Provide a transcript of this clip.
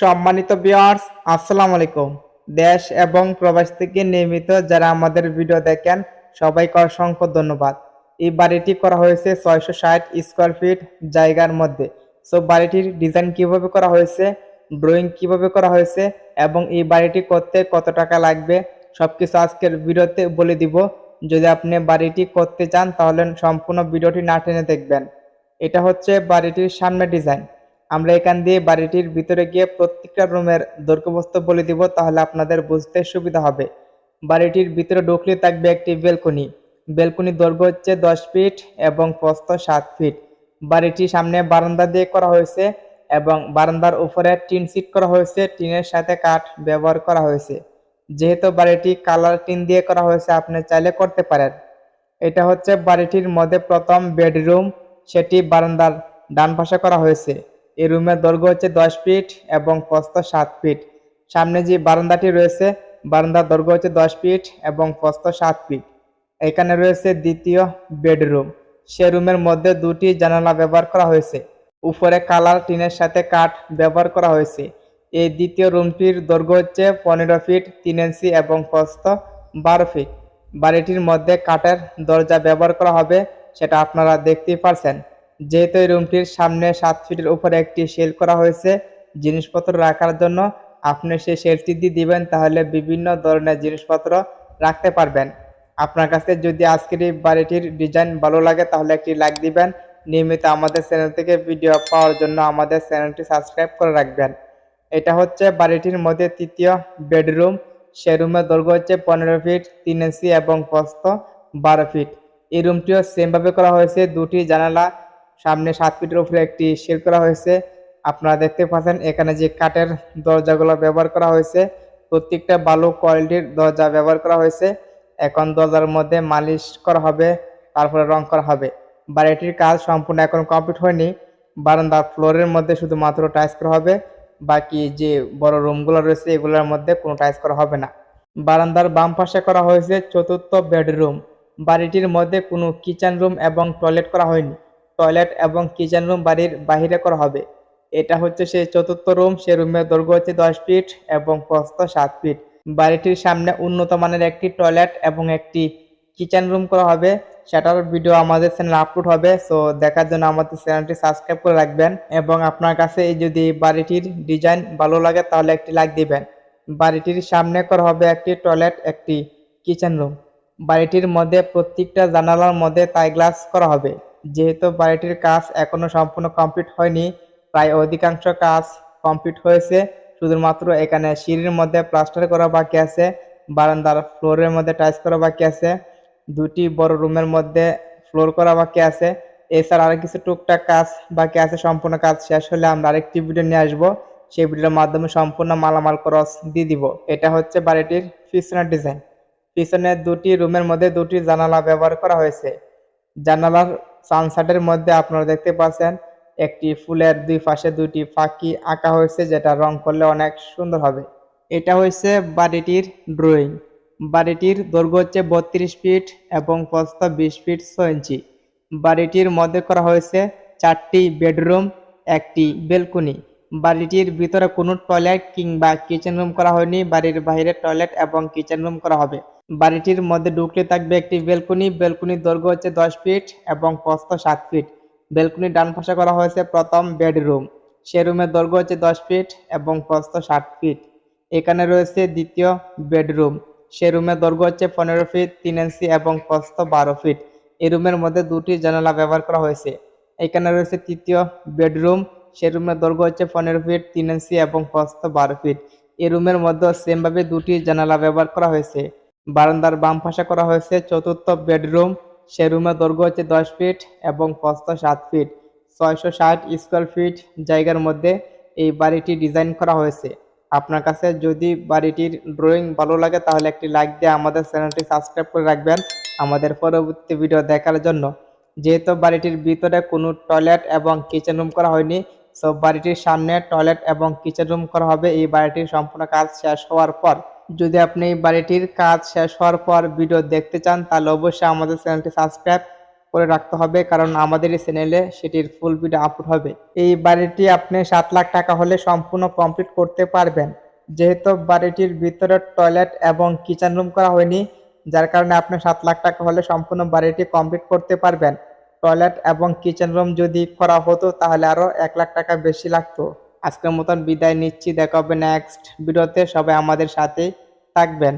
সম্মানিত বিয়ার্স আসসালামু আলাইকুম। দেশ এবং প্রবাস থেকে নিয়মিত যারা আমাদের ভিডিও দেখেন, সবাইকে অসংখ্য ধন্যবাদ। এই বাড়িটি করা হয়েছে ছয়শো ষাট স্কোয়ার ফিট জায়গার মধ্যে। সো বাড়িটির ডিজাইন কীভাবে করা হয়েছে ড্রয়িং কীভাবে করা হয়েছে, এবং এই বাড়িটি করতে কত টাকা লাগবে সব কিছু আজকের ভিডিওতে বলে দিব। যদি আপনি বাড়িটি করতে চান, তাহলে সম্পূর্ণ ভিডিওটি না টেনে দেখবেন। এটা হচ্ছে বাড়িটির সামনে ডিজাইন আমরা এখান দিয়ে বাড়িটির ভিতরে গিয়ে প্রত্যেকটা রুমের দৈর্ঘ্যবস্তু বলে দিব, তাহলে আপনাদের বুঝতে সুবিধা হবে। বাড়িটির ভিতরে ঢুকলে থাকবে একটি বেলকনি। বেলকনি দৈর্ঘ্য হচ্ছে দশ ফিট এবং প্রস্থ সাত ফিট। বাড়িটির সামনে বারান্দা দিয়ে করা হয়েছে এবং বারান্দার উপরে টিন সিট করা হয়েছে। টিনের সাথে কাঠ ব্যবহার করা হয়েছে। যেহেতু বাড়িটি কালার টিন দিয়ে করা হয়েছে, আপনি চাইলে করতে পারেন। এটা হচ্ছে বাড়িটির মধ্যে প্রথম বেডরুম। সেটি বারান্দার ডান পাশে করা হয়েছে। এই রুমের দৈর্ঘ্য হচ্ছে দশ ফিট এবং প্রস্থ সাত ফিট। সামনে যে বারান্দাটি রয়েছে, বারান্দার দৈর্ঘ্য হচ্ছে দশ ফিট এবং প্রস্থ সাত ফিট। এখানে রয়েছে দ্বিতীয় বেডরুম। সে রুমের মধ্যে দুটি জানালা ব্যবহার করা হয়েছে। উপরে কালার টিনের সাথে কাঠ ব্যবহার করা হয়েছে। এই দ্বিতীয় রুমটির দৈর্ঘ্য হচ্ছে পনেরো ফিট, তিন ইঞ্চি এবং প্রস্থ বারো ফিট। বাড়িটির মধ্যে কাঠের দরজা ব্যবহার করা হবে, সেটা আপনারা দেখতেই পারছেন। যেহেতু রুমটির সামনে সাত ফিটের উপরে একটি শেল করা হয়েছে, জিনিসপত্র রাখার জন্য আপনি সেই শেলটি দিয়ে দিবেন, তাহলে বিভিন্ন ধরনের জিনিসপত্র রাখতে পারবেন। আপনার কাছে যদি আজকের এই বাড়িটির ডিজাইন ভালো লাগে, তাহলে একটি লাইক দিবেন। নিয়মিত আমাদের চ্যানেল থেকে ভিডিও পাওয়ার জন্য আমাদের চ্যানেলটি সাবস্ক্রাইব করে রাখবেন। এটা হচ্ছে বাড়িটির মধ্যে তৃতীয় বেডরুম সে রুমের দৈর্ঘ্য হচ্ছে পনেরো ফিট, তিন ইঞ্চি এবং প্রস্থ বারো ফিট। এই রুমটিও সেমভাবে করা হয়েছে। দুটি জানালা সামনে সাত ফিটের উপরে একটি শেল করা হয়েছে। আপনারা দেখতে পাচ্ছেন, এখানে যে কাঠের দরজাগুলো ব্যবহার করা হয়েছে, প্রত্যেকটা ভালো কোয়ালিটির দরজা ব্যবহার করা হয়েছে। এখন দরজার মধ্যে মালিশ করা হবে, তারপরে রং করা হবে। বাড়িটির কাজ সম্পূর্ণ এখন কমপ্লিট হয়নি। বারান্দার ফ্লোরের মধ্যে শুধুমাত্র টাইস করা হবে, বাকি যে বড় রুমগুলো রয়েছে, এগুলোর মধ্যে কোনো টাইস করা হবে না। বারান্দার বাম পাশে করা হয়েছে চতুর্থ বেডরুম। বাড়িটির মধ্যে কোনো কিচেন রুম এবং টয়লেট করা হয়নি। টয়লেট এবং কিচেন রুম বাড়ির বাহিরে করা হবে। এটা হচ্ছে সেই চতুর্থ রুম। সে রুমের দৈর্ঘ্য হচ্ছে দশ ফিট এবং প্রস্থ সাত ফিট। বাড়িটির সামনে উন্নত মানের একটি টয়লেট এবং একটি কিচেন রুম করা হবে। সেটার ভিডিও আমাদের চ্যানেলে আপলোড হবে। সো দেখার জন্য আমাদের চ্যানেলটি সাবস্ক্রাইব করে রাখবেন এবং আপনার কাছে যদি বাড়িটির ডিজাইন ভালো লাগে তাহলে একটি লাইক দিবেন। বাড়িটির সামনে করা হবে একটি টয়লেট, একটি কিচেন রুম। বাড়িটির মধ্যে প্রত্যেকটা জানালার মধ্যে তাই গ্লাস করা হবে। যেহেতু বাড়িটির কাজ এখনও সম্পূর্ণ কমপ্লিট হয়নি, প্রায় অধিকাংশ কাজ কমপ্লিট হয়েছে। শুধুমাত্র এখানে সিঁড়ির মধ্যে প্লাস্টার করা বাকি আছে, বারান্দার ফ্লোরের মধ্যে টাইলস করা বাকি আছে, দুটি বড় রুমের মধ্যে ফ্লোর করা বাকি আছে। এছাড়া আরও কিছু টুকটাক কাজ বাকি আছে, সম্পূর্ণ কাজ শেষ হলে আমরা আরেকটি ভিডিও নিয়ে আসব। সেই ভিডিওর মাধ্যমে সম্পূর্ণ মালামাল ক্রস দিয়ে দিব। এটা হচ্ছে বাড়িটির পিছনের ডিজাইন পিছনে দুটি রুমের মধ্যে দুটি জানালা ব্যবহার করা হয়েছে। জানালার সানসাটের মধ্যে আপনারা দেখতে পাচ্ছেন, একটি ফুলের দুই পাশে দুইটি ফাঁকি আঁকা হয়েছে, যেটা রং করলে অনেক সুন্দর হবে। এটা হয়েছে বাড়িটির ড্রয়িং বাড়িটির দৈর্ঘ্য হচ্ছে বত্রিশ ফিট এবং প্রস্থ বিশ ফিট ছ ইঞ্চি। বাড়িটির মধ্যে করা হয়েছে চারটি বেডরুম, একটি বেলকনি। বাড়িটির ভিতরে কোনো টয়লেট কিংবা কিচেন রুম করা হয়নি, বাড়ির বাইরে টয়লেট এবং কিচেন রুম করা হবে। বাড়িটির মধ্যে ঢুকলে থাকবে একটি বেলকনি, বেলকনির দৈর্ঘ্য হচ্ছে দশ ফিট এবং প্রস্থ সাত ফিট। বেলকনির ডান পাশে করা হয়েছে প্রথম বেডরুম। সে রুমের দৈর্ঘ্য হচ্ছে দশ ফিট এবং প্রস্থ ষাট ফিট। এখানে রয়েছে দ্বিতীয় বেডরুম। সে রুমের দৈর্ঘ্য হচ্ছে পনেরো ফিট, তিন ইঞ্চি এবং প্রস্থ বারো ফিট। এই রুমের মধ্যে দুটি জানালা ব্যবহার করা হয়েছে। এখানে রয়েছে তৃতীয় বেডরুম। সে রুমের দৈর্ঘ্য হচ্ছে পনেরো ফিট, তিন ইঞ্চি এবং প্রস্থ বারো ফিট। এই রুমের মধ্যে সেমভাবে দুটি জানালা ব্যবহার করা হয়েছে। বারান্দার বাম পাশে করা হয়েছে চতুর্থ বেডরুম। সে রুমের দৈর্ঘ্য হচ্ছে দশ ফিট এবং প্রস্থ সাত ফিট। ছয়শো ষাট স্কোয়ার ফিট জায়গার মধ্যে এই বাড়িটি ডিজাইন করা হয়েছে। আপনার কাছে যদি বাড়িটির ড্রয়িং ভালো লাগে, তাহলে একটি লাইক দিয়ে আমাদের চ্যানেলটি সাবস্ক্রাইব করে রাখবেন আমাদের পরবর্তী ভিডিও দেখার জন্য। যেহেতু বাড়িটির ভিতরে কোনো টয়লেট এবং কিচেন রুম করা হয়নি সব বাড়িটির সামনে টয়লেট এবং কিচেন রুম করা হবে। এই বাড়িটির সম্পূর্ণ কাজ শেষ হওয়ার পর, যদি আপনি এই বাড়িটির কাজ শেষ হওয়ার পর ভিডিও দেখতে চান, তাহলে অবশ্যই আমাদের চ্যানেলটি সাবস্ক্রাইব করে রাখতে হবে, কারণ আমাদের এই চ্যানেলে সেটির ফুল ভিডিও আপলোড হবে। এই বাড়িটি আপনি সাত লাখ টাকা হলে সম্পূর্ণ কমপ্লিট করতে পারবেন। যেহেতু বাড়িটির ভিতরে টয়লেট এবং কিচেন রুম করা হয়নি, যার কারণে আপনি সাত লাখ টাকা হলে সম্পূর্ণ বাড়িটি কমপ্লিট করতে পারবেন। টয়লেট এবং কিচেন রুম যদি করা হতো, তাহলে আরও এক লাখ টাকা বেশি লাগতো। আজকের মতন বিদায় নিচ্ছি। দেখা হবে নেক্সট ভিডিওতে। সবাই আমাদের সাথে থাকবেন।